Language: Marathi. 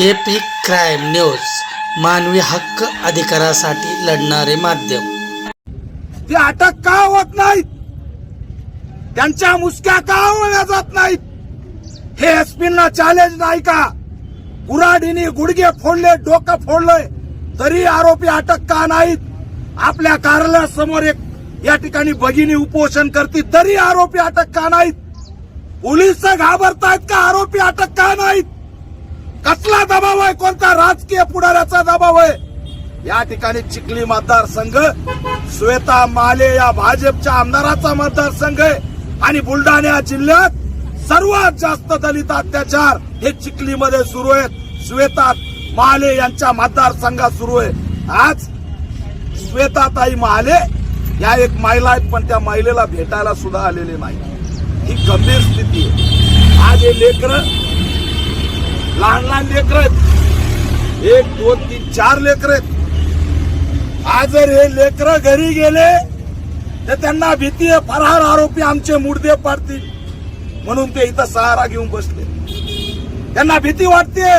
एपी क्राईम न्यूज मानवी हक्क अधिकारासाठी लढणारे माध्यम. ते अटक का होत नाहीत? त्यांच्या मुसक्या का होण्या जात नाहीत? हे एसपींना चॅलेंज नाही का? कुराडीने गुडघे फोडले डोकं फोडलंय तरी आरोपी अटक का नाहीत? आपल्या कार्यालयासमोर एक या ठिकाणी भगिनी उपोषण करते तरी आरोपी अटक का नाहीत? पोलीस घाबरतायत का? आरोपी अटक का नाहीत? कसला दबाव आहे? कोणता राजकीय पुढाऱ्याचा दबाव आहे? या ठिकाणी चिखली मतदारसंघ श्वेता माले या भाजपच्या आमदाराचा मतदारसंघ आहे. आणि बुलढाणा जिल्ह्यात सर्वात जास्त दलित अत्याचार हे चिखलीमध्ये सुरू आहेत. श्वेता माले यांच्या मतदारसंघात सुरू आहे. आज श्वेताताई महाले या एक महिला आहेत पण त्या महिलेला भेटायला सुद्धा आलेले नाही. ही गंभीर स्थिती आहे. आज हे लेकर लहान लहान लेकर आहेत. एक दोन तीन चार लेकर आहेत. आज जर हे लेकर घरी गेले तर त्यांना भीती आहे फरार आरोपी आमचे मुर्दे पाडतील. म्हणून ते इथं सहारा घेऊन बसले. त्यांना भीती वाटते